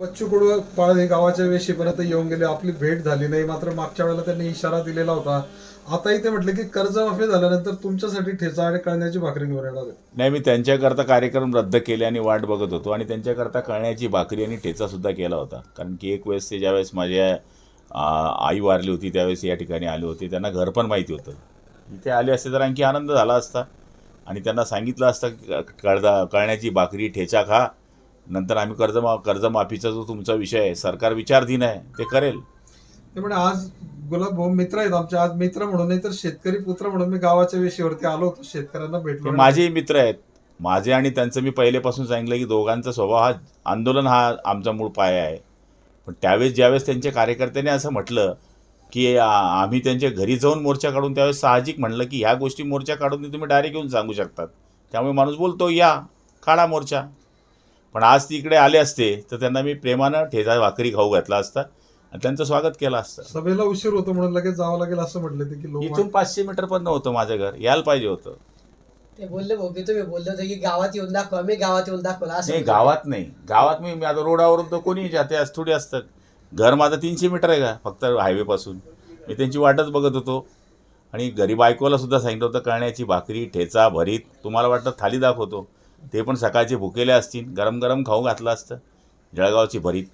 बच्चू कडू पाळणे गावाच्या वेशीपर्यंत येऊन गेले. आपली भेट झाली नाही. मात्र मागच्या वेळेला त्यांनी इशारा दिलेला होता. आताही ते म्हटले की कर्जमाफी झाल्यानंतर तुमच्यासाठी ठेचा आणि कळण्याची भाकरी घेऊन येणार आहे. नाही मी त्यांच्याकरता कार्यक्रम रद्द केले आणि वाट बघत होतो. आणि त्यांच्याकरता कळण्याची भाकरी आणि ठेचासुद्धा केला होता. कारण की एक वेळेस ते ज्यावेळेस माझ्या आ, आई वारली होती त्यावेळेस या ठिकाणी आले होते. त्यांना घर पण माहिती होतं. इथे आले असते तर आणखी आनंद झाला असता. आणि त्यांना सांगितलं असतं की कळदा कळण्याची भाकरी ठेचा खा. नंतर आम्ही कर्जमा कर्जमाफीचा जो तुमचा विषय आहे सरकार विचारधीन आहे ते करेल. ते म्हणे आज गुलाब भाऊ मित्र आहेत आमचे. आज मित्र म्हणून नाही तर शेतकरी पुत्र म्हणून मी गावाच्या वेशीवरती आलो होतो. शेतकऱ्यांना ते भेटलो माझेही मित्र आहेत. माझे आणि त्यांचं मी पहिलेपासून सांगितलं की दोघांचा स्वभाव हा आंदोलन हा आमचा मूळ पाया आहे. पण त्यावेळेस ज्यावेळेस त्यांच्या कार्यकर्त्यांनी असं म्हटलं की आम्ही त्यांच्या घरी जाऊन मोर्चा काढून त्यावेळेस साहजिक म्हणलं की ह्या गोष्टी मोर्चा काढून तुम्ही डायरेक्ट येऊन सांगू शकतात. त्यामुळे माणूस बोलतो या काढा मोर्चा. पण आज ती इकडे आले असते तर त्यांना मी प्रेमानं ठेचा भाकरी खाऊ घातला असता आणि त्यांचं स्वागत केलं असतं. सभेला उशीर होतो म्हणून लगेच जावं लागेल असं म्हटलं ते की लोक इथून पाचशे मीटर पण नव्हतं माझं घर यायला पाहिजे होतं. ते बोलले भाऊ की तुम्ही बोलले होते की गावात येऊन दाखवा मी गावात येऊन दाखवला असं नाही. गावात नाही. गावात मी मी आता रोडावरून तर कोणी जाते आज थोडी असतं घर माझं तीनशे मीटर आहे का? फक्त हायवेपासून. मी त्यांची वाटच बघत होतो. आणि घरी बायकोला सुद्धा सांगितलं होतं कळण्याची भाकरी ठेचा भरीत तुम्हाला वाटतं थाली दाखवतो. ते पण सकाळचे भुकेले असतील गरम गरम खाऊ घातलं असतं. जळगावची भरीत.